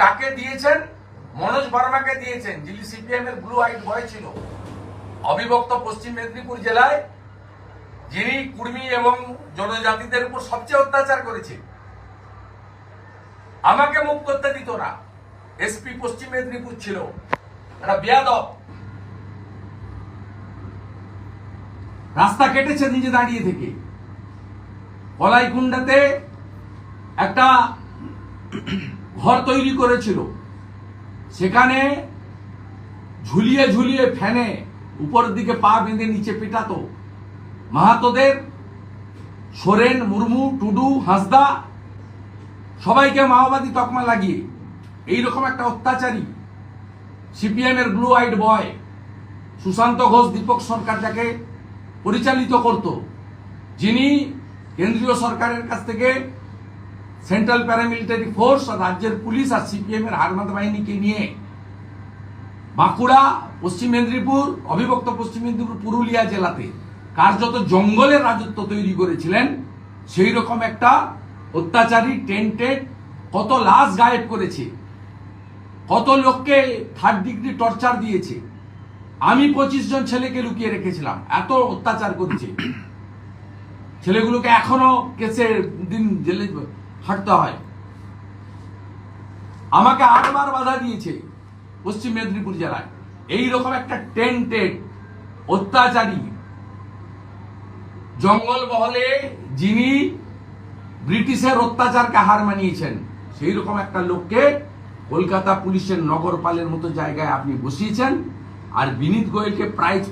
কাকে দিয়েছেন? মনোজ বর্মাকে দিয়েছেন, যিনি সিপিএম এর ব্লু হোয়াইট বয় ছিল। অবিভক্ত পশ্চিম মেদিনীপুর জেলায় যিনি কুর্মী এবং জনজাতিদের উপর সবচেয়ে অত্যাচার করেছে আমাকে মুখ করতে দিত না। এসপি পশ্চিম মেদিনীপুর ছিল। একটা বেয়াদব। রাস্তা কেটেছে নিজে দাঁড়িয়ে থেকে। কলাইকুণ্ডাতে একটা ঘর তৈরি করেছিল। সেখানে ঝুলিয়ে ঝুলিয়ে ফ্যানে উপরের দিকে পা বেঁধে নিচে পেটাতো। মাহাতোদের সোরেন, মুর্মু, টুডু, হাসদা, সবাইকে মাওবাদী তকমা লাগিয়ে। এইরকম একটা অত্যাচারী সিপিএম এর blue eyed boy Sushanta Ghosh, Dipak Sarkar যাকে পরিচালিত করত, যিনি কেন্দ্রীয় সরকারের কাছ থেকে সেন্ট্রাল প্যারামিলিটারি ফোর্স আর রাজ্যের পুলিশ আর সিপিএম এর হারমাদ বাহিনীকে নিয়ে বাঁকুড়া পশ্চিম মেদিনীপুর অবিভক্ত পশ্চিম মেদিনীপুর পুরুলিয়া জেলাতে কার্যত জঙ্গলের রাজত্ব তৈরি করেছিলেন সেই রকম একটা অত্যাচারী টেন্টেড কত লাশ গায়েব করেছে কত লোককে থার্ড ডিগ্রি টর্চার দিয়েছে আমি পঁচিশ জন ছেলেকে লুকিয়ে রেখেছিলাম। এত অত্যাচার করেছে। ছেলেগুলোকে এখনও কেসের দিন জেলে হাঁটতে হয়। আমাকে আটবার বাধা দিয়েছে পশ্চিম মেদিনীপুর জেলায়। এই রকম একটা টেন্টেড অত্যাচারী জঙ্গল মহলে যিনি ব্রিটিশের অত্যাচারকে হার মানিয়েছেন সেই রকম একটা লোককে কলকাতা পুলিশের নগরপালের মতো জায়গায় আপনি বসিয়েছেন, আর বিনীত গোয়েলকে প্রাইজ